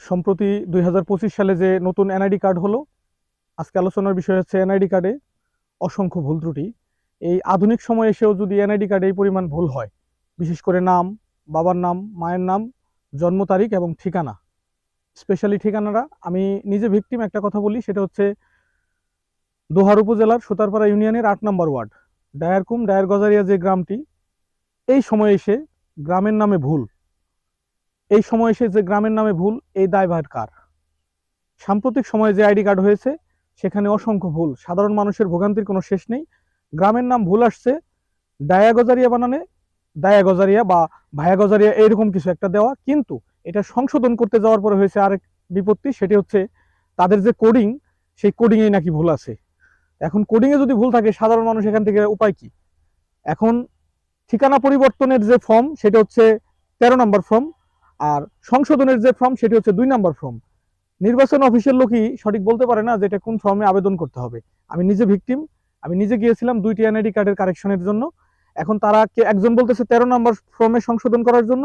সম্প্রতি দুই হাজার পঁচিশ সালে যে নতুন এনআইডি কার্ড হলো, আজকে আলোচনার বিষয় হচ্ছে এনআইডি কার্ডে অসংখ্য ভুল ত্রুটি। এই আধুনিক সময়ে এসেও যদি এনআইডি কার্ডে এই পরিমাণ ভুল হয়, বিশেষ করে নাম, বাবার নাম, মায়ের নাম, জন্ম তারিখ এবং ঠিকানা স্পেশালি ঠিকানাটা, আমি নিজে ভিকটিম একটা কথা বলি, সেটা হচ্ছে দোহার উপজেলার সুতারপাড়া ইউনিয়নের আট নম্বর ওয়ার্ড, ডায়ারকুম ডায়ার গজারিয়া যে গ্রামটি, এই সময়ে এসে গ্রামের নামে ভুল এই সময় এসে যে গ্রামের নামে ভুল, এই দায়ভার কার? সাম্প্রতিক সময়ে যে আইডি কার্ড হয়েছে, সেখানে অসংখ্য ভুল। সাধারণ মানুষের ভোগান্তির কোনো শেষ নেই। গ্রামের নাম ভুল আসছে ডায়া গজারিয়া বানানে ডায়া গজারিয়া বা ভায়া গজারিয়া এরকম কিছু একটা দেওয়া। কিন্তু এটা সংশোধন করতে যাওয়ার পরে হয়েছে আরেক বিপত্তি, সেটি হচ্ছে তাদের যে কোডিং সেই কোডিংয়েই নাকি ভুল আছে। এখন কোডিংয়ে যদি ভুল থাকে, সাধারণ মানুষ এখান থেকে উপায় কি? এখন ঠিকানা পরিবর্তনের যে ফর্ম সেটা হচ্ছে তেরো নম্বর ফর্ম আর সংশোধনের যে ফর্ম, সেটি হচ্ছে দুই নাম্বার ফর্ম। নির্বাচন অফিসের লোকই সঠিক বলতে পারে না যে এটা কোন ফর্মে আবেদন করতে হবে। আমি নিজে ভিকটিম, আমি নিজে গিয়েছিলাম দুইটি এনআইডি কার্ডের কারেকশনের জন্য। এখন তারা একজন বলতেছে তেরো নাম্বার ফর্মে সংশোধন করার জন্য,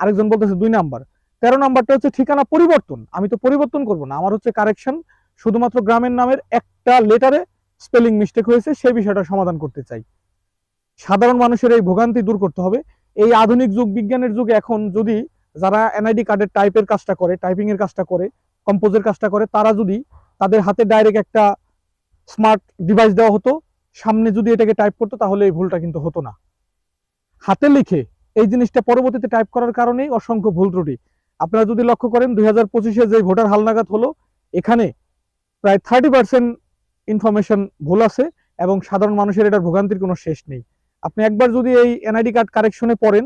আরেকজন বলতেছে দুই নাম্বার। তেরো নাম্বারটা হচ্ছে ঠিকানা পরিবর্তন। আমি তো পরিবর্তন করব না, আমার হচ্ছে কারেকশন। শুধুমাত্র গ্রামের নামের একটা লেটারে স্পেলিং মিস্টেক হয়েছে, সেই বিষয়টা সমাধান করতে চাই। সাধারণ মানুষের এই ভোগান্তি দূর করতে হবে। এই আধুনিক যুগ, বিজ্ঞানের যুগে এখন যদি যারা এনআইডি কার্ডের টাইপের কাজটা করে টাইপিং এর কাজটা করে কম্পোজের কাজটা করে, তারা যদি তাদের হাতে ডাইরেক্ট একটা স্মার্ট ডিভাইস দেওয়া হতো, সামনে যদি এটাকে টাইপ করতো, তাহলে এই ভুলটা কিন্তু হতো না। হাতে লিখে এই জিনিসটা পরবর্তীতে টাইপ করার কারণেই অসংখ্য ভুল ত্রুটি। আপনারা যদি লক্ষ্য করেন, দুই হাজার পঁচিশে যে ভোটার হালনাগাদ হলো, এখানে প্রায় থার্টি পার্সেন্ট ইনফরমেশন ভুল আছে এবং সাধারণ মানুষের এটার ভোগান্তির কোনো শেষ নেই। আপনি একবার যদি এই এনআইডি কার্ড কারেকশনে পড়েন,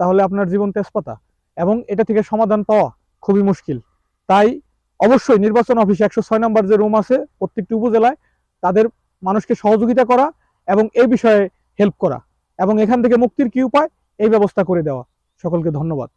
তাহলে আপনার জীবন তেজপাতা। এবং এটা থেকে সমাধান পাওয়া খুবই মুশকিল। তাই অবশ্যই নির্বাচন অফিসে একশো ছয় নম্বর যে রুম আছে প্রত্যেকটি উপজেলায় তাদের মানুষকে সহযোগিতা করা এবং এই বিষয়ে হেল্প করা এবং এখান থেকে মুক্তির কি উপায় এই ব্যবস্থা করে দেওয়া। সকলকে ধন্যবাদ।